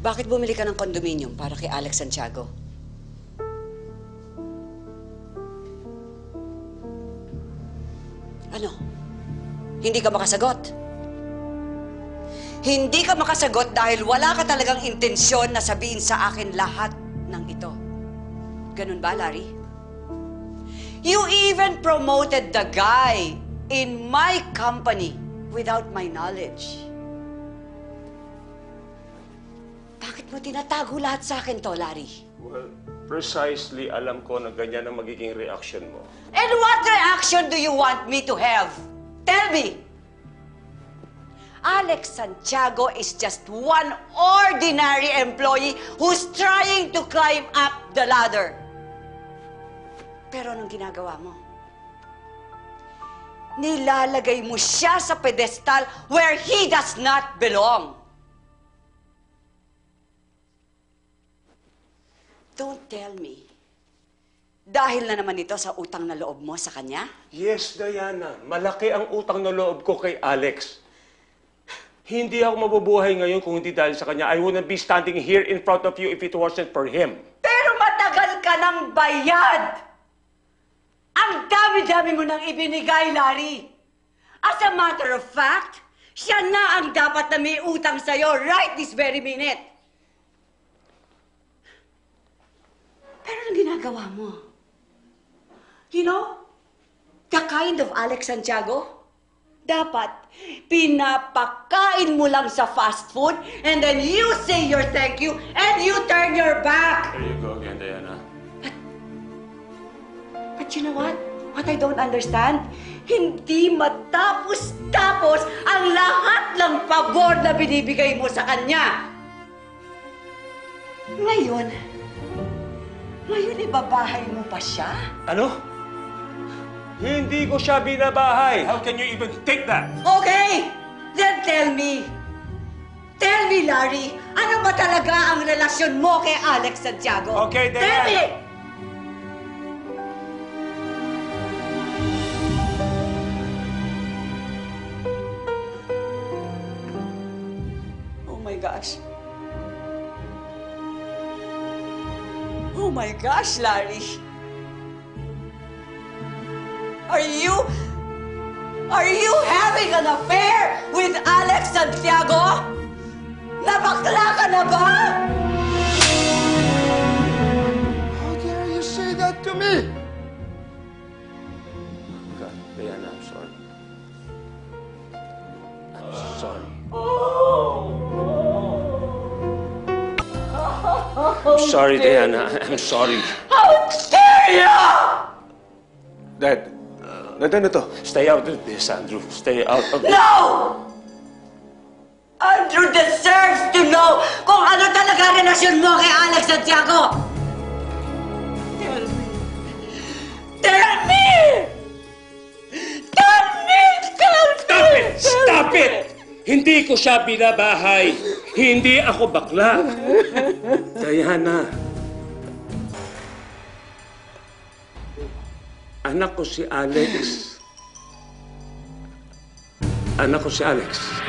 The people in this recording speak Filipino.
Bakit bumili ka ng condominium para kay Alex Santiago? Ano? Hindi ka makasagot? Hindi ka makasagot dahil wala ka talagang intensyon na sabihin sa akin lahat ng ito. Ganun ba, Larry? You even promoted the guy in my company without my knowledge. Mo tinatago lahat sa akin to, Larry? Well, precisely alam ko na ganyan ang magiging reaction mo. And what reaction do you want me to have? Tell me! Alex Santiago is just one ordinary employee who's trying to climb up the ladder. Pero anong ginagawa mo? Nilalagay mo siya sa pedestal where he does not belong. Don't tell me. Dahil na naman ito sa utang na loob mo sa kanya? Yes, Diana. Malaki ang utang na loob ko kay Alex. Hindi ako mabubuhay ngayon kung hindi dahil sa kanya. I wouldn't be standing here in front of you if it wasn't for him. Pero matagal ka ng bayad! Ang dami-dami mo nang ibinigay, Larry! As a matter of fact, siya na ang dapat na may utang sa'yo right this very minute. Pero anong ginagawa mo? You know, the kind of Alex Santiago, dapat pinapakain mo lang sa fast food and then you say your thank you and you turn your back. There you go again, Diana. But you know what? What I don't understand, hindi matapos-tapos ang lahat ng pabor na binibigay mo sa kanya. Ngayon, ngayon ibabahay mo pa siya? Ano? Hindi ko siya binabahay. How can you even think that? Okay! Then tell me, tell me, Larry, ano ba talaga ang relasyon mo kay Alex Santiago? Okay, then Tell I- me! Oh my gosh. Oh my gosh, Larry. Are you... Are you having an affair with Alex Santiago? Nabakla ka na ba? How dare you say that to me? Sorry, Diana. I'm sorry. How dare you! Dad, Dad, ano to? Stay out of this, Andrew. Stay out of this. No! Andrew deserves to know kung ano talaga relasyon mo kay Alex Santiago! Hindi ko siya binabahay. Hindi ako bakla. Diana, anak ko si Alex. Anak ko si Alex.